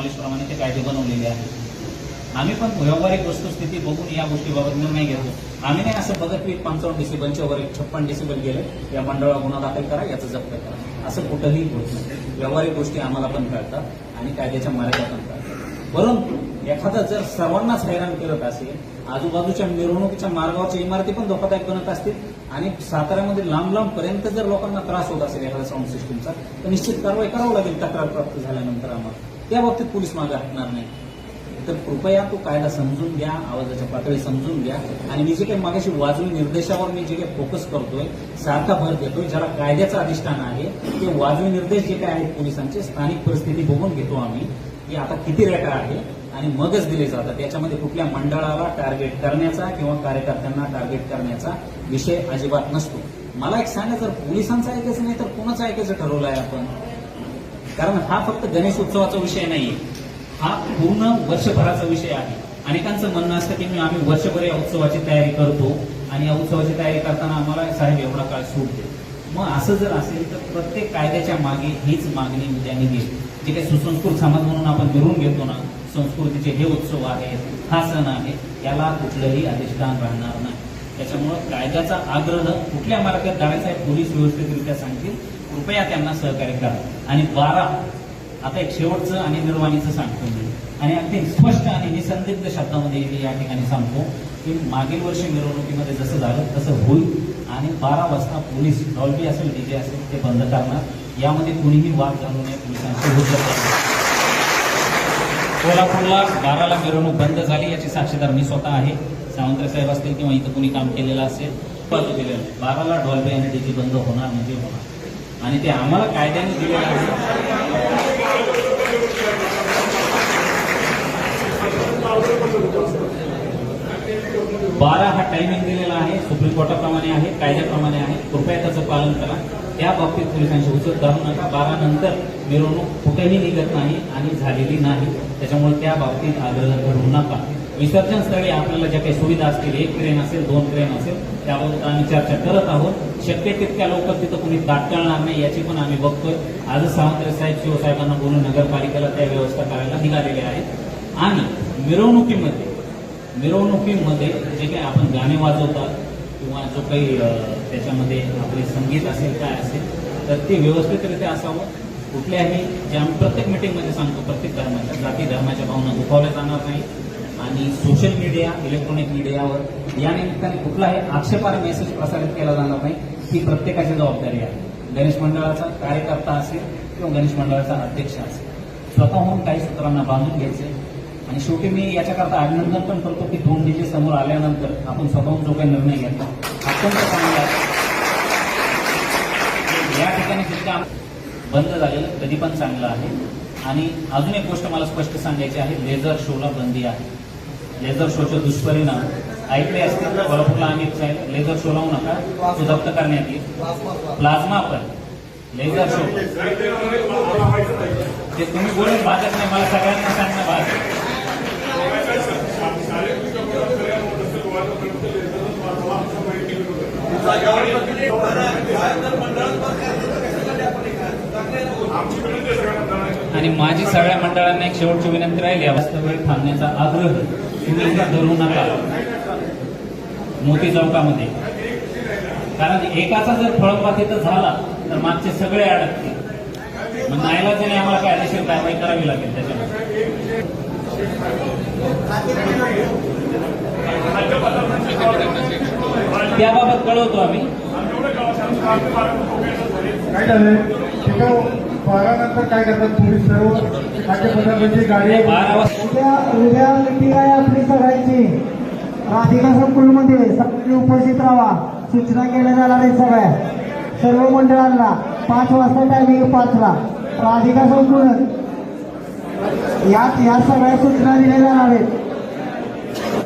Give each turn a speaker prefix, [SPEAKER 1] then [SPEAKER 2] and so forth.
[SPEAKER 1] नॉलेजप्रमाणे ते कायदे बनवलेले आहेत. आम्ही पण व्यवहारिक वस्तुस्थिती बघून या गोष्टीबाबत निर्णय घेतो आम्ही नाही असं बघत की पंचावन्न डिसिबलच्या वर एक छप्पन डिसिबल गेले या मंडळाला गुन्हा दाखल करा याचं जप्त करा. असं कुठंही होत नाही. व्यवहारिक गोष्टी आम्हाला पण कळतात आणि कायद्याच्या मर्यादा पण कळतात. परंतु एखादा जर सर्वांनाच हैराण करत असेल आजूबाजूच्या मिरवणुकीच्या मार्गावरच्या इमारती पण धोकादायक बनत असतील आणि साताऱ्यामध्ये लांब लांब पर्यंत जर लोकांना त्रास होत असेल एखाद्या साऊंड सिस्टीमचा तर निश्चित कारवाई करावं लागेल तक्रार प्राप्त झाल्यानंतर आम्हाला. त्या बाबतीत पोलीस मागे हटणार नाही. तर कृपया तो कायदा समजून घ्या आवाजाच्या पातळी समजून घ्या. आणि मी जे काही मागाशी वाजवी निर्देशावर मी जे काही फोकस करतोय सारखा भर देतोय ज्याला कायद्याचं अधिष्ठान आहे ते वाजवी निर्देश जे काही आहेत पोलिसांचे स्थानिक परिस्थिती बघून घेतो आम्ही. की आता किती रेटा आहे आणि मगच दिले जातात. याच्यामध्ये कुठल्या मंडळाला टार्गेट करण्याचा किंवा कार्यकर्त्यांना टार्गेट करण्याचा विषय अजिबात नसतो. मला एक सांगा जर पोलिसांचं ऐकायचं नाही तर कोणाचं ऐकायचं ठरवलं आहे आपण? कारण हा फक्त गणेश उत्सवाचा विषय नाहीये. हा पूर्ण वर्षभराचा विषय आहे. अनेकांचं म्हणणं असतं की मी आम्ही वर्षभर या उत्सवाची तयारी करतो आणि या उत्सवाची तयारी करताना आम्हाला साहेब एवढा काळ सूट दे मग असं जर असेल तर प्रत्येक कायद्याच्या मागे हीच मागणी त्यांनी दिली. जे काही सुसंस्कृत समाज म्हणून आपण मिळवून घेतो ना संस्कृतीचे हे उत्सव आहेत हा सण आहे याला कुठलंही अधिष्ठान राहणार नाही. त्याच्यामुळं कायद्याचा आग्रह कुठल्या मार्गात जाण्याचा आहे पोलीस व्यवस्थितरित्या सांगतील कृपया त्यांना सहकार्य करा. आणि बारा आता एक शेवटचं आणि निर्वाणीचं सांगतो मी. आणि अगदी स्पष्ट आणि निसंदिग्ध शब्दामध्ये मी या ठिकाणी सांगतो की मागील वर्षी मिरवणुकीमध्ये जसं झालं तसं होईल. आणि बारा वाजता पोलीस डॉल्बी असेल डीजे असेल ते बंद करणार. यामध्ये कुणीही वाद घालू नये पोलिसांची होत कोल्हापूरला बाराला मिरवणूक बंद झाली याची साक्षीदार मी स्वतः आहे. सावंतराय साहेब असतील किंवा इथं कुणी काम केलेलं असेल बाराला डॉल्बी आणि डीजे बंद होणार म्हणजे होणार. आणि ते आम्हाला कायद्याने दिलेलं आहे. बारा हा टायमिंग दिलेला आहे. सुप्रीम कोर्टाप्रमाणे आहे कायद्याप्रमाणे आहे. कृपया त्याचं पालन करा. त्या बाबतीत पोलिसांशी उचल धरू बारा नंतर मिरवणूक कुठेही निघत नाही आणि झालेली नाही. त्याच्यामुळे त्या बाबतीत आग्रह धरू नका. विसर्जन स्थळी आपल्याला ज्या काही सुविधा असतील एक ट्रेन असेल दोन ट्रेन असेल त्याबाबत आम्ही चर्चा करत आहोत. शक्य तितक्या लवकर तिथं कुणी ताटकळणार नाही याची पण आम्ही बघतोय. आजच सावंतराय साहेब शिवसाहेबांना बोलून नगरपालिकेला त्या व्यवस्था करायला निघालेल्या आहेत. आणि मिरवणुकीमध्ये मिरवणुकीमध्ये जे काही आपण गाणे वाजवतात किंवा जो काही त्याच्यामध्ये आपले संगीत असेल काय असेल तर ते व्यवस्थितरित्या असावं. कुठल्याही जे आम्ही प्रत्येक मिटिंगमध्ये सांगतो प्रत्येक धर्माच्या जाती धर्माच्या भावना दुखावल्या जाणार नाही आणि सोशल मीडिया इलेक्ट्रॉनिक मीडियावर या निमित्ताने कुठलाही आक्षेपार्ह मेसेज प्रसारित केला जाणार नाही ही प्रत्येकाची जबाबदारी आहे. गणेश मंडळाचा कार्यकर्ता असेल किंवा गणेश मंडळाचा अध्यक्ष असेल स्वतःहून काही सूत्रांना बांधून घ्यायचे आणि शेवटी मी याच्याकरता अभिनंदन पण करतो की दोन डीजे समोर आल्यानंतर आपण स्वतःहून जो काही निर्णय घेतला अत्यंत चांगला या ठिकाणी सुद्धा बंद झालेलं कधी पण चांगलं आहे. आणि अजून एक गोष्ट मला स्पष्ट सांगायची आहे लेझर शोला बंदी आहे. लेझर शोचे दुष्परिणाम ऐकले असतील तर कोल्हापूरला आम्ही लेझर शो लावू नका तो जप्त करण्यात येईल. प्लाझ्मा पण लेझर शो. ते तुम्ही बोलून भागत नाही मला सगळ्यांना सांगणं भाग आहे. आणि माझी सगळ्या मंडळांना एक शेवटची विनंती राहील या वास्तव थांबण्याचा आग्रह तुम्ही धरू नका. मोती चौकामध्ये. कारण एकाचा जर फळंबा तिथं झाला तर मागचे सगळे अडकतील. मग नाईलाजाने आम्हाला कायदेशीर कारवाई करावी लागेल त्याच्यामध्ये. त्याबाबत कळवतो आम्ही.
[SPEAKER 2] काय झालंय? बारा नंतर काय करतात पोलीस सर्व? खाद्यपदार्थांची गाडी
[SPEAKER 1] बारा वाजता.
[SPEAKER 3] उद्या उद्या मीटिंग आहे आपली सगळ्यांची. राधिका संकुलमध्ये सगळी उपस्थित राहा. सूचना केल्या जाणार आहेत सगळ्या. सर्व मंडळांना पाच वाजता टायमिंग पाचला. राधिका संकुल. यात या सगळ्या सूचना दिल्या जाणार आहेत.